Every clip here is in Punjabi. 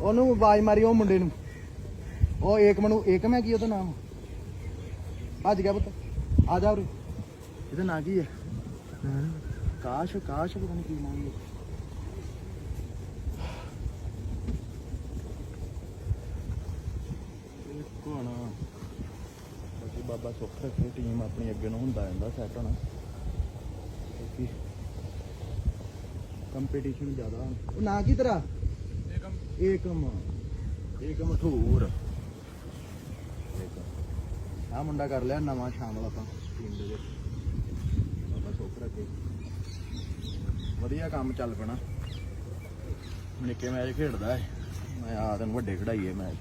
ਉਹਨੂੰ ਆਵਾਜ਼ ਮਾਰੀ ਉਹ ਮੁੰਡੇ ਨੂੰ। ਉਹ ਏਕਮ ਨੂੰ ਏਕਮ ਹੈ ਕੀ ਉਹਦਾ ਨਾਮ? ਭੱਜ ਗਿਆ ਪੁੱਤ। ਆ ਜਾ ਉਰੇ। ਇਹਦਾ ਨਾਂ ਕੀ ਹੈ? ਕਾਸ਼ ਕਾਸ਼ ਪਤਾ ਨਹੀਂ ਕੀ ਨਾਮ ਹੈ। ਕੌਣ? ਬਾਕੀ ਬਾਬਾ ਸੁੱਖ ਰੱਖੇ ਟੀਮ ਆਪਣੀ ਅੱਗੇ ਨੂੰ ਹੁੰਦਾ ਜਾਂਦਾ ਸੈਟ ਹੋਣਾ। ਕਿਉਂਕਿ ਕੰਪੀਟੀਸ਼ਨ ਜ਼ਿਆਦਾ। ਉਹ ਨਾਂ ਕੀ ਤੇਰਾ? ਏਕਮ ਏਕਮ ਠੂਰ। ਆ ਮੁੰਡਾ ਕਰ ਲਿਆ ਨਵਾਂ ਸ਼ਾਮਲ ਆਪਾਂ ਟੀਮ ਦੇ। ਵਿੱਚ ਬਾਬਾ ਸੁੱਖ ਰੱਖੇ। ਵਧੀਆ ਕੰਮ ਚੱਲ ਪੈਣਾ। ਨਿੱਕੇ ਮੈਚ ਖੇਡਦਾ ਹੈ ਮੈਂ ਆ ਦਿਨ ਵੱਡੇ ਖੜਾਈਏ ਮੈਚ।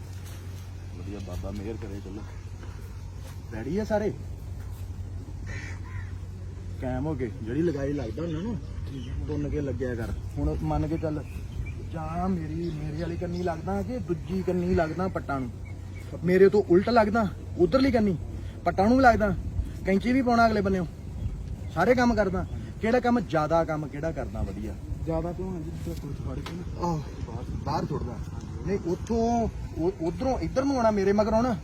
ਵਧੀਆ ਬਾਬਾ ਮਿਹਰ ਕਰੇ, ਚਲੋ। ਰੈਡੀ ਆ ਸਾਰੇ? ਕਾਇਮ ਹੋ ਗਏ ਜਿਹੜੀ ਲਗਾਈ ਲੱਗਦਾ ਉਹਨਾਂ ਨੂੰ, ਤੁੰਨ ਕੇ ਲੱਗਿਆ ਕਰ। ਹੁਣ ਮੰਨ ਕੇ ਚੱਲ ਜਾਂ ਮੇਰੀ ਮੇਰੇ ਵਾਲੀ ਕੰਨੀ ਲੱਗਦਾ ਕਿ ਦੂਜੀ ਕੰਨੀ ਲੱਗਦਾ ਪੱਟਾਂ ਨੂੰ। ਮੇਰੇ ਤੋਂ ਉਲਟ ਲੱਗਦਾ ਉਧਰਲੀ ਕੰਨੀ ਪੱਟਾਂ ਨੂੰ ਵੀ ਲੱਗਦਾ ਕੈਂਚੀ ਵੀ ਪਾਉਣਾ ਅਗਲੇ ਬੰਨਿਓ। ਸਾਰੇ ਕੰਮ ਕਰਦਾ। ਕਿਹੜਾ ਕੰਮ? ਜ਼ਿਆਦਾ ਕੰਮ ਕਿਹੜਾ ਕਰਦਾ? ਵਧੀਆ। ਜ਼ਿਆਦਾ ਕਿਉਂ ਹੈ ਜੀ? ਜਿੱਥੇ ਕੁਝ ਫੜ ਕੇ ਨਾ। ਆਹ ਬਾਹਰ ਛੁੱਟਦਾ ਨਹੀਂ ਉੱਥੋਂ ਉਧਰੋਂ ਇੱਧਰ ਨੂੰ ਆਉਣਾ ਮੇਰੇ ਮਗਰ ਆਉਣਾ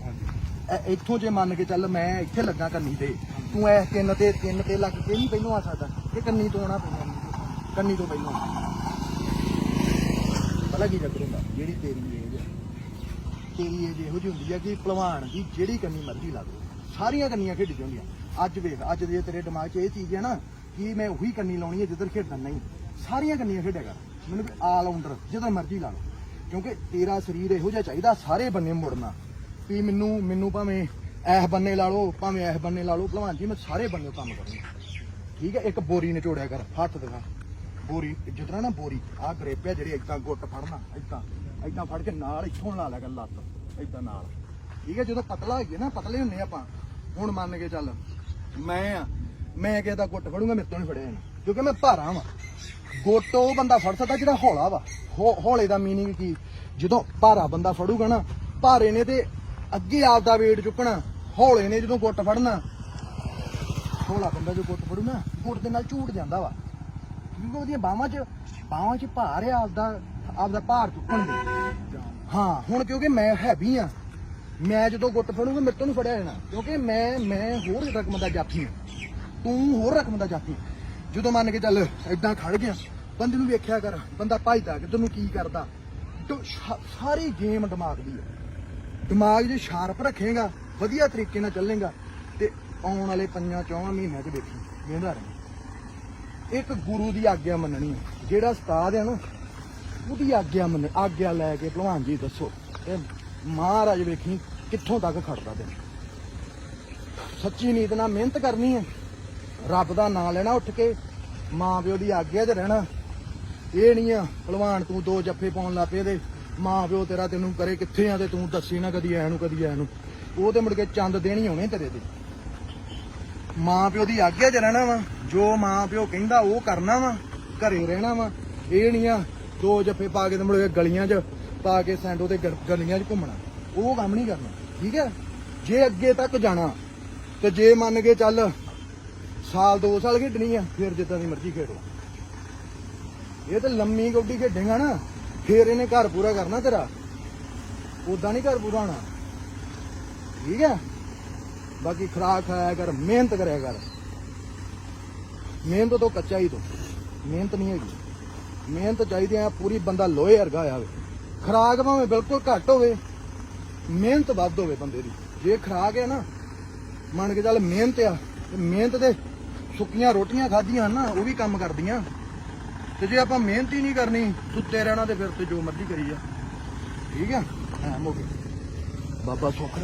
ਇੱਥੋਂ ਜੇ ਮੰਨ ਕੇ ਚੱਲ ਮੈਂ ਇੱਥੇ ਲੱਗਾ ਕੰਨੀ ਤੇ ਤੂੰ ਐ ਤਿੰਨ ਤੇ ਤਿੰਨ ਤੇ ਲੱਗ ਕੇ ਨਹੀਂ ਪਹਿਲੋਂ ਆ ਸਕਦਾ। ਇਹ ਕੰਨੀ ਤੋਂ ਆਉਣਾ ਪੈਣਾ ਕੰਨੀ ਤੋਂ ਪਹਿਲੋਂ। ਪਤਾ ਕੀ ਚੱਕਰ ਹੁੰਦਾ? ਜਿਹੜੀ ਤੇਰੀ ਏਜ ਤੇਰੀ ਏਜ ਇਹੋ ਜਿਹੀ ਹੁੰਦੀ ਆ ਕਿ ਭਲਵਾਨ ਦੀ ਜਿਹੜੀ ਕੰਨੀ ਮਰਜ਼ੀ ਲਾ ਦੇ। ਸਾਰੀਆਂ ਕੰਨੀਆਂ ਖੇਡੀ ਹੁੰਦੀਆਂ। ਅੱਜ ਵੇਖ, ਅੱਜ ਜੇ ਤੇਰੇ ਦਿਮਾਗ 'ਚ ਇਹ ਚੀਜ਼ ਹੈ ਨਾ ਕਿ ਮੈਂ ਉਹੀ ਕੰਨੀ ਲਾਉਣੀ ਹੈ ਜਿੱਧਰ ਖੇਡਣਾ ਨਹੀਂ। ਸਾਰੀਆਂ ਕੰਨੀਆਂ ਖੇਡਿਆ ਕਰ। ਮੈਨੂੰ ਆਲ ਰਾਊਂਡਰ ਜਿੱਧਰ ਮਰਜ਼ੀ ਲਾ ਲਓ। ਕਿਉਂਕਿ ਤੇਰਾ ਸਰੀਰ ਇਹੋ ਜਿਹਾ ਚਾਹੀਦਾ ਸਾਰੇ ਬੰਨੇ ਮੁੜਨਾ। ਵੀ ਮੈਨੂੰ ਮੈਨੂੰ ਭਾਵੇਂ ਐਸ ਬੰਨੇ ਲਾ ਲਓ, ਭਾਵੇਂ ਐਸ ਬੰਨੇ ਲਾ ਲਓ। ਭਲਵਾਨ ਜੀ, ਮੈਂ ਸਾਰੇ ਬੰਨੇ ਕੰਮ ਕਰੂੰਗਾ। ਠੀਕ ਹੈ ਇੱਕ ਬੋਰੀ ਨਿਚੋੜਿਆ ਕਰ, ਹੱਥ ਦਿਖਾ। ਬੋਰੀ, ਜਿਤਨਾ ਨਾ ਬੋਰੀ, ਆਹ ਗਰੇਪਿਆ ਜਿਹੜੀ ਏਦਾਂ ਗੁੱਟ ਫੜਨਾ ਏਦਾਂ ਏਦਾਂ ਫੜ ਕੇ ਨਾਲ ਇੱਥੋਂ ਲਾ ਲਿਆ ਕਰ ਲੱਤ, ਏਦਾਂ ਨਾਲ। ਠੀਕ ਹੈ, ਜਦੋਂ ਪਤਲਾ ਹੈਗੇ ਨਾ, ਪਤਲੇ ਹੁੰਨੇ ਆਪਾਂ। ਹੁਣ ਮੰਨ ਕੇ ਚੱਲ, ਮੈਂ ਆ, ਮੈਂ ਕਿਸੇ ਦਾ ਗੁੱਟ ਫੜੂੰਗਾ, ਮੇਰੇ ਤੋਂ ਨਹੀਂ ਫੜਿਆ ਜਾਣਾ ਕਿਉਂਕਿ ਮੈਂ ਭਾਰਾ ਵਾਂ। ਗੁੱਟ ਉਹ ਬੰਦਾ ਫੜ ਸਕਦਾ ਜਿਹੜਾ ਹੌਲਾ ਵਾ। ਹੌ- ਹੌਲੇ ਦਾ ਮੀਨਿੰਗ ਕੀ? ਜਦੋਂ ਭਾਰਾ ਬੰਦਾ ਫੜੂਗਾ ਨਾ, ਭਾਰੇ ਨੇ ਤੇ ਅੱਗੇ ਆਪ ਦਾ weight ਚੁੱਕਣਾ, ਹੌਲੇ ਨੇ ਜਦੋਂ ਗੁੱਟ ਫੜਨਾ। ਹੌਲਾ ਬੰਦਾ ਜੋ ਗੁੱਟ ਫੜੂ ਨਾ ਗੁੱਟ ਦੇ ਨਾਲ ਝੂਟ ਜਾਂਦਾ ਵਾ। ਕਿਉਂਕਿ ਉਹਦੀਆਂ ਬਾਹਾਂ 'ਚ ਬਾਹਾਂ 'ਚ ਭਾਰ ਆ ਆਪਦਾ ਆਪਦਾ ਭਾਰ ਚੁੱਕਣ ਦੇ। ਹਾਂ, ਹੁਣ ਕਿਉਂਕਿ ਮੈਂ ਹੈਵੀ ਆ, ਮੈਂ ਜਦੋਂ ਗੁੱਟ ਫੜੂੰਗਾ, ਮੇਰੇ ਤੋਂ ਨਹੀਂ ਫੜਿਆ ਜਾਣਾ। ਕਿਉਂਕਿ ਮੈਂ ਮੈਂ ਹੋਰ ਰਕਮ ਦਾ ਜਾਫੀ ਹਾਂ ਤੂੰ ਹੋਰ ਰਕਮ ਦਾ ਜਾਫੀ ਜਦੋਂ ਮੰਨ ਕੇ ਚੱਲ, ਏਦਾਂ ਖੜ ਗਿਆ, ਬੰਦੇ ਨੂੰ ਵੇਖਿਆ ਕਰ, ਬੰਦਾ ਭਜਦਾ ਕਿ ਤੈਨੂੰ ਕੀ ਕਰਦਾ। ਸਾਰੀ ਗੇਮ ਦਿਮਾਗ ਦੀ ਹੈ ਦਿਮਾਗ ਜੇ ਸ਼ਾਰਪ ਰੱਖੇਗਾ, ਵਧੀਆ ਤਰੀਕੇ ਨਾਲ ਚੱਲੇਗਾ, ਤੇ ਆਉਣ ਵਾਲੇ ਪੰਜਾਂ ਚੌਵਾਂ ਮਹੀਨਿਆਂ 'ਚ ਵੇਖੀ ਵੇਂਦਾ ਰਹੇ ਇੱਕ ਗੁਰੂ ਦੀ ਆਗਿਆ ਮੰਨਣੀ ਹੈ। ਜਿਹੜਾ ਉਸਤਾਦ ਹੈ ਨਾ, ਉਹਦੀ ਆਗਿਆ ਮੰਨ, ਆਗਿਆ ਲੈ ਕੇ ਭਲਵਾਨ ਜੀ ਦੱਸੋ, ਤੇ ਮਹਾਰਾਜ ਵੇਖੀ ਕਿੱਥੋਂ ਤੱਕ ਖੜਦਾ ਤੇ। ਸੱਚੀ ਨੀਤ ਨਾਲ ਮਿਹਨਤ ਕਰਨੀ ਹੈ। ਰੱਬ ਦਾ ਨਾਮ ਲੈਣਾ ਉੱਠ ਕੇ, ਮਾਂ ਪਿਓ ਦੀ ਆਗਿਆ 'ਚ ਰਹਿਣਾ। ਇਹ ਨਹੀਂ ਆ, ਭਲਵਾਨ ਤੂੰ ਦੋ ਜੱਫੇ ਪਾਉਣ ਲੱਗ ਪਏ ਦੇ ਮਾਂ ਪਿਓ ਤੇਰਾ ਤੈਨੂੰ ਕਰੇ ਕਿੱਥੇ ਆ ਤੇ ਤੂੰ ਦੱਸੀ ਨਾ ਕਦੀ ਐ ਨੂੰ, ਕਦੀ ਐ ਨੂੰ। ਉਹ ਤੇ ਮੁੜ ਕੇ ਚੰਦ ਦੇਣੀ ਆਉਣੇ ਤੇਰੇ ਤੇ। ਮਾਂ ਪਿਓ ਦੀ ਆਗਿਆ 'ਚ ਰਹਿਣਾ ਵਾ। ਜੋ ਮਾਂ ਪਿਓ ਕਹਿੰਦਾ ਉਹ ਕਰਨਾ ਵਾ, ਘਰੇ ਰਹਿਣਾ ਵਾ, ਇਹ ਨਹੀਂ ਆ, ਦੋ ਜੱਫੇ ਪਾ ਕੇ ਤੇ ਮੁੜ ਕੇ ਗਲੀਆਂ 'ਚ ਪਾ ਕੇ ਸੈਂਡੋ ਤੇ ਗ- ਗਲੀਆਂ 'ਚ ਘੁੰਮਣਾ। ਉਹ ਕੰਮ ਨਹੀਂ ਕਰਨਾ, ਠੀਕ ਹੈ? ਜੇ ਅੱਗੇ ਤੱਕ ਜਾਣਾ, ਤੇ ਜੇ ਮੰਨ ਕੇ ਚੱਲ ਸਾਲ, ਦੋ ਸਾਲ ਖੇਡਣੀ ਆ, ਫਿਰ ਜਿੱਦਾਂ ਦੀ ਮਰਜ਼ੀ ਖੇਡ। ਲਾ ਇਹ ਤਾਂ ਲੰਮੀ ਗੋਡੀ ਖੇਡੇਗਾ ਨਾ, ਫਿਰ ਇਹਨੇ ਘਰ ਪੂਰਾ ਕਰਨਾ ਤੇਰਾ। ਉਦਾਂ ਨਹੀਂ ਘਰ ਪੂਰਾ ਹੋਣਾ। ਠੀਕ ਹੈ? ਬਾਕੀ ਖੁਰਾਕ ਖਾਇਆ ਕਰ, ਮਿਹਨਤ ਕਰਿਆ ਕਰ। ਮਿਹਨਤ ਤੋਂ ਕੱਚਾ ਹੀ ਤੋਂ ਮਿਹਨਤ ਨਹੀਂ ਹੈਗੀ। ਮਿਹਨਤ ਚਾਹੀਦੀ ਆ ਪੂਰੀ ਬੰਦਾ ਲੋਹੇ ਵਰਗਾ ਆਵੇ ਖਰਾਕ ਭਾਵੇਂ ਬਿਲਕੁਲ ਘੱਟ ਹੋਵੇ, ਮਿਹਨਤ ਵੱਧ ਹੋਵੇ ਬੰਦੇ ਦੀ। ਜੇ ਖਰਾਕ ਹੈ ਨਾ, ਮੰਨ ਕੇ ਚੱਲ ਮਿਹਨਤ ਆ, ਤੇ ਮਿਹਨਤ ਦੇ ਸੁੱਕੀਆਂ ਰੋਟੀਆਂ ਖਾਧੀਆਂ ਨਾ, ਉਹ ਵੀ ਕੰਮ ਕਰਦੀਆਂ। ਤੇ ਜੇ ਆਪਾਂ ਮਿਹਨਤ ਹੀ ਨਹੀਂ ਕਰਨੀ, ਸੁੱਤੇ ਰਹਿਣਾ ਤੇ ਫਿਰ ਤੇ ਜੋ ਮਰਜ਼ੀ ਕਰੀ ਜਾ ਠੀਕ ਆ ਹਾਂ ਮੋਗੇ ਬਾਬਾ ਸੁੱਖ